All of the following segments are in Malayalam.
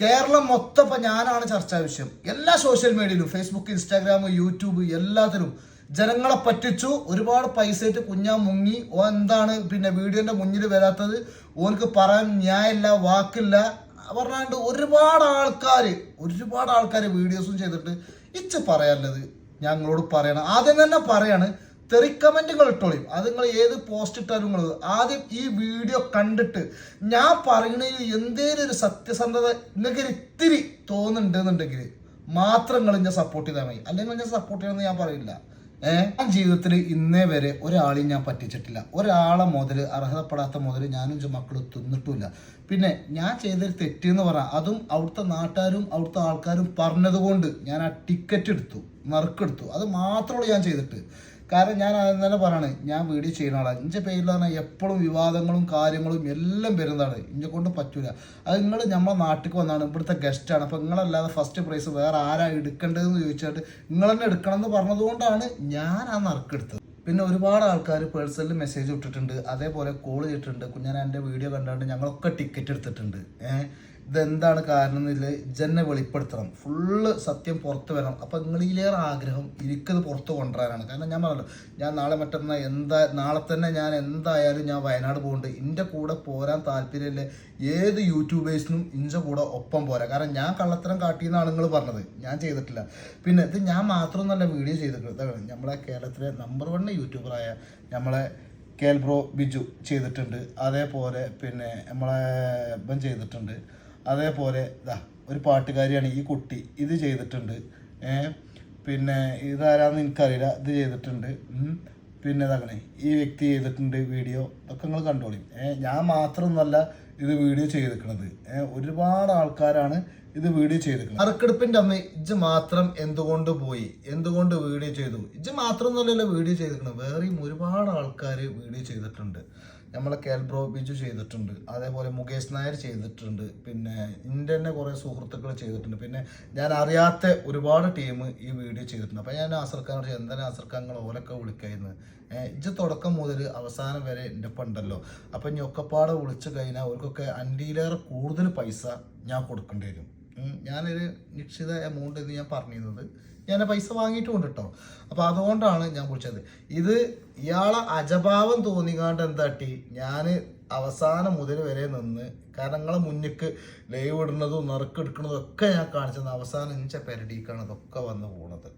കേരളം മൊത്തം ഇപ്പൊ ഞാനാണ് ചർച്ചാ വിഷയം. എല്ലാ സോഷ്യൽ മീഡിയയിലും ഫേസ്ബുക്ക് ഇൻസ്റ്റാഗ്രാം യൂട്യൂബ് എല്ലാത്തിലും ജനങ്ങളെ പറ്റിച്ചു ഒരുപാട് പൈസ ഇട്ട് കുഞ്ഞാ മുങ്ങി. ഓ എന്താണ് പിന്നെ വീഡിയോന്റെ മുന്നിൽ വരാത്തത്? ഓനക്ക് പറയാൻ ന്യായമില്ല വാക്കില്ല. പറഞ്ഞാണ്ട് ഒരുപാട് ആൾക്കാർ ഒരുപാട് ആൾക്കാർ വീഡിയോസും ചെയ്തിട്ട് ഇച്ച് പറയാനുള്ളത് ഞങ്ങളോട് പറയണം. ആദ്യം തന്നെ പറയാണ് തെറി കമന്റുകൾ ഇട്ടോളിയും അത് നിങ്ങൾ ഏത് പോസ്റ്റ് ഇട്ടാലും നിങ്ങൾ ആദ്യം ഈ വീഡിയോ കണ്ടിട്ട് ഞാൻ പറയുന്നതിൽ എന്തേലും ഒരു സത്യസന്ധത നിങ്ങൾക്ക് ഇത്തിരി തോന്നുന്നുണ്ടെന്നുണ്ടെങ്കിൽ മാത്രം നിങ്ങൾ ഞാൻ സപ്പോർട്ട് ചെയ്താൽ മതി. അല്ലെങ്കിൽ ഞാൻ സപ്പോർട്ട് ചെയ്യണമെന്ന് ഞാൻ പറയില്ല. ഞാൻ ജീവിതത്തിൽ ഇന്നേ വരെ ഒരാളെയും ഞാൻ പറ്റിച്ചിട്ടില്ല. ഒരാളെ മുതൽ അർഹതപ്പെടാത്ത മുതൽ ഞാനും എന്റെ മക്കളും തിന്നിട്ടുമില്ല. പിന്നെ ഞാൻ ചെയ്തൊരു തെറ്റെന്ന് പറഞ്ഞാൽ അതും അവിടുത്തെ നാട്ടുകാരും അവിടുത്തെ ആൾക്കാരും പറഞ്ഞതുകൊണ്ട് ഞാൻ ആ ടിക്കറ്റ് എടുത്തു നറുക്കെടുത്തു. അത് മാത്രമേ ഞാൻ ചെയ്തിട്ട്. കാരണം ഞാൻ അത് തന്നെ പറയാണ് ഞാൻ വീഡിയോ ചെയ്യുന്ന ആളാണ് ഇഞ്ചെ പേരിൽ പറഞ്ഞാൽ എപ്പോഴും വിവാദങ്ങളും കാര്യങ്ങളും എല്ലാം വരുന്നതാണ്. ഇന്നെ കൊണ്ട് പറ്റൂല. അത് നിങ്ങൾ നമ്മളെ നാട്ടിൽ വന്നാണ് ഇവിടുത്തെ ഗസ്റ്റാണ് അപ്പോൾ നിങ്ങളല്ലാതെ ഫസ്റ്റ് പ്രൈസ് വേറെ ആരാ എടുക്കേണ്ടതെന്ന് ചോദിച്ചിട്ട് നിങ്ങൾ തന്നെ എടുക്കണം എന്ന് പറഞ്ഞതുകൊണ്ടാണ് ഞാൻ ആ നറുക്കെടുത്തത് പിന്നെ ഒരുപാട് ആൾക്കാർ പേഴ്സണൽ മെസ്സേജ് ഇട്ടിട്ടുണ്ട്. അതേപോലെ കോൾ ചെയ്തിട്ടുണ്ട്. കുഞ്ഞാൻ എന്റെ വീഡിയോ കണ്ടാണ്ട് ഞങ്ങളൊക്കെ ടിക്കറ്റ് എടുത്തിട്ടുണ്ട്. ഏഹ്? ഇതെന്താണ് കാരണം എന്നില്ല ജന്നെ വെളിപ്പെടുത്തണം. ഫുള്ള് സത്യം പുറത്ത് വരണം. അപ്പം നിങ്ങളിലേറെ ആഗ്രഹം എനിക്കത് പുറത്ത് കൊണ്ടുവരാനാണ്. കാരണം ഞാൻ പറഞ്ഞല്ലോ ഞാൻ നാളെ മറ്റന്നാ എന്താ നാളെ തന്നെ ഞാൻ എന്തായാലും ഞാൻ വയനാട് പോകുന്നുണ്ട് എന്റെ കൂടെ പോരാൻ താല്പര്യമില്ല ഏത് യൂട്യൂബേഴ്സിനും ഇന്റെ കൂടെ ഒപ്പം പോരാ. കാരണം ഞാൻ കള്ളത്തരം കാട്ടിയെന്നാണ് നിങ്ങൾ പറഞ്ഞത്. ഞാൻ ചെയ്തിട്ടില്ല. പിന്നെ ഇത് ഞാൻ മാത്രം നല്ല വീഡിയോ ചെയ്തിട്ടുണ്ട് നമ്മളെ കേരളത്തിലെ നമ്പർ വൺ യൂട്യൂബറായ നമ്മളെ കേൽ ബ്രോ ബിജു ചെയ്തിട്ടുണ്ട്. അതേപോലെ പിന്നെ നമ്മളെ ഇപ്പം ചെയ്തിട്ടുണ്ട്. അതേപോലെ ഇതാ ഒരു പാട്ടുകാരിയാണ് ഈ കുട്ടി. ഇത് ചെയ്തിട്ടുണ്ട്. പിന്നെ ഇതാരാന്ന് എനിക്കറിയില്ല. ഇത് ചെയ്തിട്ടുണ്ട്. പിന്നെ ഇതാകണേ ഈ വ്യക്തി ചെയ്തിട്ടുണ്ട് വീഡിയോ. ഒക്കെ നിങ്ങൾ കണ്ടോളി. ഞാൻ മാത്രമൊന്നുമല്ല ഇത് വീഡിയോ ചെയ്തിരിക്കുന്നത്. ഒരുപാട് ആൾക്കാരാണ് ഇത് വീഡിയോ ചെയ്തിരിക്കുന്നത്. അറക്കെടുപ്പിന്റെ അമ്മ ഇജ് മാത്രം എന്തുകൊണ്ട് പോയി? എന്തുകൊണ്ട് വീഡിയോ ചെയ്തു? ഇജ് മാത്രം എന്നല്ലല്ലോ വീഡിയോ ചെയ്തിരിക്കുന്നത്. വേറെയും ഒരുപാട് ആൾക്കാർ വീഡിയോ ചെയ്തിട്ടുണ്ട്. നമ്മളെ കേൽബ്രോ ബിജു ചെയ്തിട്ടുണ്ട്. അതേപോലെ മുകേഷ് നായർ ചെയ്തിട്ടുണ്ട്. പിന്നെ എന്റെ തന്നെ കുറേ സുഹൃത്തുക്കൾ ചെയ്തിട്ടുണ്ട്. പിന്നെ ഞാൻ അറിയാത്ത ഒരുപാട് ടീം ഈ വീഡിയോ ചെയ്തിട്ടുണ്ട്. അപ്പോൾ ഞാൻ ആസർക്കാൻ ചോദിച്ചു, എന്താ ആസർക്കാങ്ങൾ ഓരൊക്കെ വിളിക്കായിരുന്നു. ഇജ് തുടക്കം മുതൽ അവസാനം വരെ എന്റെ ഉണ്ടല്ലോ അപ്പം ഇനി വിളിച്ചു കഴിഞ്ഞാൽ അവർക്കൊക്കെ അന്റിയിലേറെ കൂടുതൽ പൈസ ഞാൻ കൊടുക്കേണ്ടി വരും. ഞാനൊരു നിശ്ചിത എമൗണ്ട് എന്ന് ഞാൻ പറഞ്ഞിരുന്നത്. ഞാൻ പൈസ വാങ്ങിയിട്ടുമുണ്ട് കേട്ടോ അപ്പോൾ അതുകൊണ്ടാണ് ഞാൻ വിളിച്ചത്. ഇത് ഇയാളെ അജഭാവം തോന്നിക്കാണ്ട് എന്താട്ടി ഞാൻ അവസാനം മുതൽ വരെ നിന്ന് കാരണം നിങ്ങളെ മുന്നിക്ക് ലൈവ് ഇടുന്നതും നറുക്കെടുക്കുന്നതും ഒക്കെ ഞാൻ കാണിച്ചത് അവസാനം ഇഞ്ച പെരടിക്കാണ് ഇതൊക്കെ വന്ന് പോണത്.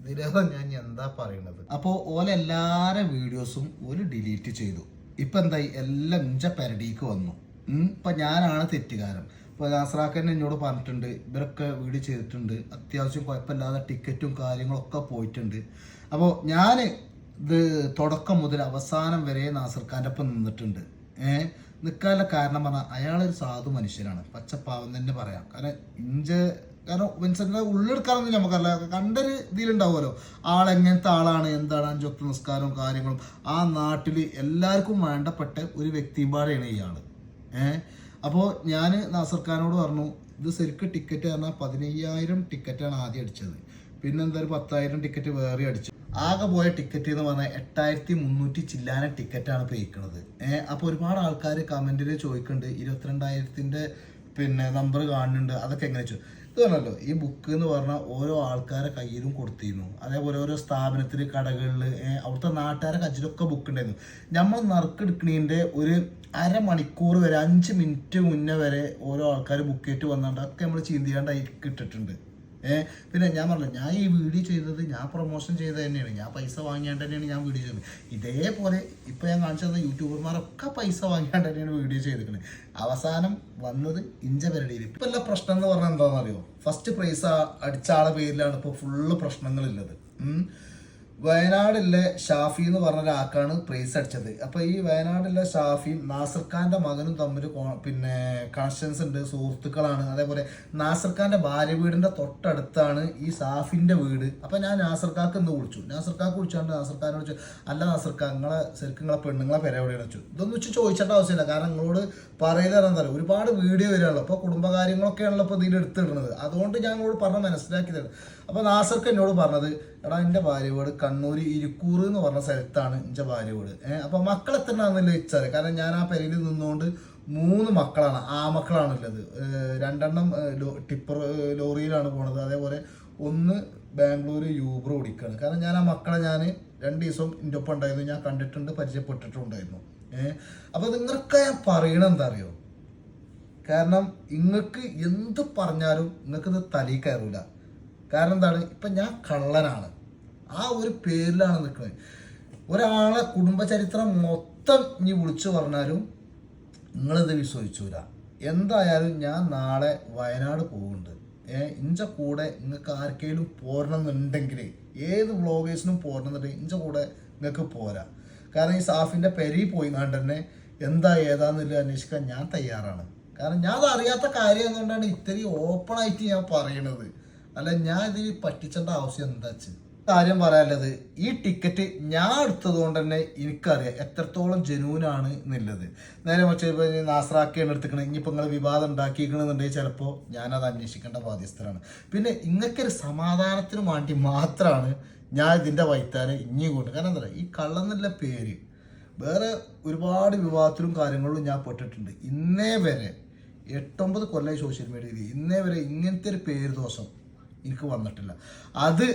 ഇതിലേറെ ഞാൻ എന്താ പറയുന്നത് അപ്പോൾ ഓല എല്ലാരെ വീഡിയോസും ഒരു ഡിലീറ്റ് ചെയ്തു. ഇപ്പം എന്തായി എല്ലാം ഇഞ്ച പെരടിക്ക് വന്നു. ഇപ്പം ഞാനാണ് തെറ്റുകാരൻ. ഇപ്പോൾ നാസറാക്കൻ എന്നോട് പറഞ്ഞിട്ടുണ്ട് ഇവരൊക്കെ വീട് ചെയ്തിട്ടുണ്ട്. അത്യാവശ്യം കുഴപ്പമില്ലാതെ ടിക്കറ്റും കാര്യങ്ങളൊക്കെ പോയിട്ടുണ്ട്. അപ്പോൾ ഞാൻ ഇത് തുടക്കം മുതൽ അവസാനം വരെ നാസർ ഖാന്റെ ഒപ്പം നിന്നിട്ടുണ്ട്. ഏഹ് നിൽക്കാനുള്ള കാരണം പറഞ്ഞാൽ അയാളൊരു സാധു മനുഷ്യനാണ്. പച്ചപ്പാവം തന്നെ പറയാം. കാരണം ഇഞ്ച കാരണം വിൻസെന്റിനെ ഉള്ളെടുക്കാനൊന്നും നമുക്കല്ല കണ്ടൊരു ഇതിലുണ്ടാവുമല്ലോ. ആളെങ്ങനത്തെ ആളാണ് എന്താണ് അഞ്ചൊത്ത് നിസ്കാരവും കാര്യങ്ങളും. ആ നാട്ടിൽ എല്ലാവർക്കും വേണ്ടപ്പെട്ട ഒരു വ്യക്തിപാടെയാണ് ഇയാൾ ഏഹ് അപ്പോൾ ഞാൻ നാസർ ഖാനോട് പറഞ്ഞു ഇത് ശരിക്കും ടിക്കറ്റ് പറഞ്ഞാൽ പതിനയ്യായിരം ടിക്കറ്റാണ് ആദ്യം അടിച്ചത്. പിന്നെ എന്തായാലും പത്തായിരം ടിക്കറ്റ് വേറെ അടിച്ചു. ആകെ പോയ ടിക്കറ്റ് എന്ന് പറഞ്ഞാൽ എട്ടായിരത്തി മുന്നൂറ്റി ചില്ലാന ടിക്കറ്റാണ് പോയിക്കണത്. ഏഹ് അപ്പോൾ ഒരുപാട് ആൾക്കാർ കമന്റിൽ ചോദിക്കുന്നുണ്ട് ഇരുപത്തിരണ്ടായിരത്തിന്റെ പിന്നെ നമ്പർ കാണുന്നുണ്ട്. അതൊക്കെ എങ്ങനെ വെച്ചു? ഇത് പറഞ്ഞല്ലോ. ഈ ബുക്ക് എന്ന് പറഞ്ഞാൽ ഓരോ ആൾക്കാരെ കയ്യിലും കൊടുത്തിരുന്നു. അതേപോലെ ഓരോ സ്ഥാപനത്തിൽ കടകളിൽ അവിടുത്തെ നാട്ടുകാരെ കയ്യിലൊക്കെ ബുക്ക് ഉണ്ടായിരുന്നു. നമ്മൾ നറുക്കെടുക്കണീന്റെ ഒരു അരമണിക്കൂർ വരെ അഞ്ച് മിനിറ്റ് മുന്നേ വരെ ഓരോ ആൾക്കാർ ബുക്ക് ആയിട്ട് വന്നാണ്ട് അതൊക്കെ നമ്മൾ ചിന്തിയാണ്ടായി ഇട്ടിട്ടുണ്ട് ഏഹ് പിന്നെ ഞാൻ പറഞ്ഞു ഞാൻ ഈ വീഡിയോ ചെയ്തത് ഞാൻ പ്രൊമോഷൻ ചെയ്തത് തന്നെയാണ്. ഞാൻ പൈസ വാങ്ങിയാണ്ട് തന്നെയാണ് ഞാൻ വീഡിയോ ചെയ്തത് ഇതേപോലെ ഇപ്പം ഞാൻ കാണിച്ചു തന്ന യൂട്യൂബർമാരൊക്കെ പൈസ വാങ്ങിയാണ്ട് തന്നെയാണ് വീഡിയോ ചെയ്തിരിക്കുന്നത് അവസാനം വന്നത് ഇഞ്ച പെരടിയിൽ ഇപ്പം എല്ലാ പ്രശ്നം എന്ന് പറഞ്ഞാൽ എന്താണെന്നറിയോ? ഫസ്റ്റ് പ്രൈസ് അടിച്ച ആളെ പേരിലാണ് ഇപ്പോൾ ഫുള്ള് പ്രശ്നങ്ങളുള്ളത്. വയനാടിലെ ഷാഫി എന്ന് പറഞ്ഞ ഒരാൾക്കാണ് പ്രൈസ് അടിച്ചത്. അപ്പൊ ഈ വയനാടിലെ ഷാഫിയും നാസർ ഖാന്റെ മകനും തമ്മിൽ പിന്നെ കണക്ഷൻസ് ഉണ്ട് സുഹൃത്തുക്കളാണ്. അതേപോലെ നാസർ ഖാന്റെ ഭാര്യ വീടിന്റെ തൊട്ടടുത്താണ് ഈ ഷാഫിന്റെ വീട്. അപ്പൊ ഞാൻ നാസർ ഖാക്ക് ഇന്ന് വിളിച്ചു. നാസർ ഖാക്ക് വിളിച്ചാണ്ട് നാസർ ഖാനോട് വിളിച്ചു. അല്ല നാസർ ഖാ നിങ്ങളെ ശരിക്കും നിങ്ങളെ പെണ്ണുങ്ങളെ പേരെ എവിടെയാണ് വെച്ചു ഇതൊന്നും വെച്ച് ചോദിച്ചേണ്ട ആവശ്യമില്ല. കാരണം നിങ്ങളോട് പറയുന്നത് എന്താ ഒരുപാട് വീഡിയോ വരികയാണല്ലോ അപ്പോൾ കുടുംബകാര്യങ്ങളൊക്കെയാണല്ലോ ഇപ്പോൾ ഇതിൽ എടുത്തിടുന്നത് അതുകൊണ്ട് ഞാൻ നിങ്ങളോട് പറഞ്ഞ് മനസ്സിലാക്കിയതാണ്. അപ്പോൾ നാസർക്ക് എന്നോട് പറഞ്ഞത് എടാ എന്റെ ഭാര്യ വീട് കണ്ണൂർ ഇരിക്കൂർ എന്ന് പറഞ്ഞ സ്ഥലത്താണ് എന്റെ ഭാര്യ വീട് ഏഹ് അപ്പോൾ മക്കൾ എത്തണമെന്നില്ല ഇച്ചാറ് കാരണം ഞാൻ ആ പെരയിൽ നിന്നുകൊണ്ട് മൂന്ന് മക്കളാണ് ആ മക്കളാണുള്ളത് രണ്ടെണ്ണം ടിപ്പർ ലോറിയിലാണ് പോണത്. അതേപോലെ ഒന്ന് ബാംഗ്ലൂർ യൂബർ ഓടിക്കുകയാണ് കാരണം ഞാൻ ആ മക്കളെ ഞാൻ രണ്ട് ദിവസം എന്റെ ഒപ്പം ഉണ്ടായിരുന്നു. ഞാൻ കണ്ടിട്ടുണ്ട് പരിചയപ്പെട്ടിട്ടുണ്ടായിരുന്നു. ഏഹ് അപ്പോൾ നിങ്ങൾക്ക് ഞാൻ പറയണത് എന്താ അറിയോ കാരണം നിങ്ങൾക്ക് എന്ത് പറഞ്ഞാലും നിങ്ങൾക്ക് ഇത് തലയിൽ കയറൂല. കാരണം എന്താണ്? ഇപ്പം ഞാൻ കള്ളനാണ്. ആ ഒരു പേരിലാണ് നിൽക്കുന്നത്. ഒരാളെ കുടുംബചരിത്രം മൊത്തം നീ വിളിച്ചു പറഞ്ഞാലും നിങ്ങളിത് വിശ്വസിച്ചൂല. എന്തായാലും ഞാൻ നാളെ വയനാട് പോകുന്നുണ്ട്. ഏ ഇഞ്ച കൂടെ നിങ്ങൾക്ക് ആർക്കെങ്കിലും പോരണമെന്നുണ്ടെങ്കിൽ ഏത് വ്ളോഗേഴ്സിനും പോരണമെന്നുണ്ടെങ്കിൽ ഇഞ്ച കൂടെ നിങ്ങൾക്ക് പോരാ. കാരണം ഈ സാഫിന്റെ പെരി പോയി കണ്ട് തന്നെ എന്താ ഏതാന്നുള്ളത് അന്വേഷിക്കാൻ ഞാൻ തയ്യാറാണ്. കാരണം ഞാൻ അറിയാത്ത കാര്യം എന്നുകൊണ്ടാണ് ഇത്രയും ഓപ്പണായിട്ട് ഞാൻ പറയണത്? അല്ല ഞാൻ ഇതിൽ പറ്റിച്ചേണ്ട ആവശ്യം എന്താ വെച്ച്? കാര്യം പറയാനുള്ളത് ഈ ടിക്കറ്റ് ഞാൻ എടുത്തത് കൊണ്ട് തന്നെ എനിക്കറിയാം എത്രത്തോളം ജനൂനാണ് എന്നുള്ളത് നേരെ മറിച്ച് ഇപ്പോൾ നാസറാക്കിയാണ് എടുത്തിക്കണേ ഇനിയിപ്പോൾ നിങ്ങൾ വിവാദം ഉണ്ടാക്കിയിരിക്കണമെന്നുണ്ടെങ്കിൽ ചിലപ്പോൾ ഞാനത് അന്വേഷിക്കേണ്ട ബാധ്യസ്ഥരാണ്. പിന്നെ ഇങ്ങക്കൊരു സമാധാനത്തിന് വേണ്ടി മാത്രമാണ് ഞാൻ ഇതിന്റെ വൈത്താരെ ഇനി കൊണ്ട്. കാരണം എന്താ പറയുക ഈ കള്ളെന്നുള്ള പേര് വേറെ ഒരുപാട് വിവാദത്തിലും കാര്യങ്ങളിലും ഞാൻ പെട്ടിട്ടുണ്ട്. ഇന്നേ വരെ എട്ടൊമ്പത് കൊല്ലം സോഷ്യൽ മീഡിയയിൽ ഇന്നേ വരെ ഇങ്ങനത്തെ ഒരു പേര് ദോഷം എനിക്ക് വന്നിട്ടില്ല. അത്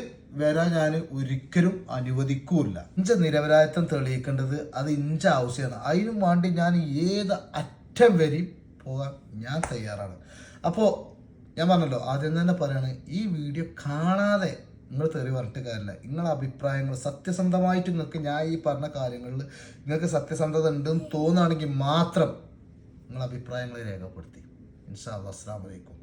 വരാൻ ഞാൻ ഒരിക്കലും അനുവദിക്കൂല ഇഞ്ച നിരപരാധിത്വം തെളിയിക്കേണ്ടത് അത് ഇഞ്ച ആവശ്യമാണ്. അതിനും വേണ്ടി ഞാൻ ഏത് അറ്റം വരെ പോകാൻ ഞാൻ തയ്യാറാണ്. അപ്പോൾ ഞാൻ പറഞ്ഞല്ലോ ആദ്യം തന്നെ പറയാണ് ഈ വീഡിയോ കാണാതെ നിങ്ങൾ തെറി പറഞ്ഞിട്ട് കാര്യമില്ല. നിങ്ങളുടെ അഭിപ്രായങ്ങൾ സത്യസന്ധമായിട്ട് നിങ്ങൾക്ക് ഞാൻ ഈ പറഞ്ഞ കാര്യങ്ങളിൽ നിങ്ങൾക്ക് സത്യസന്ധത ഉണ്ടെന്ന് തോന്നുകയാണെങ്കിൽ മാത്രം നിങ്ങൾ അഭിപ്രായങ്ങൾ രേഖപ്പെടുത്തി. ഇൻഷാ അസ്സാം വലൈക്കും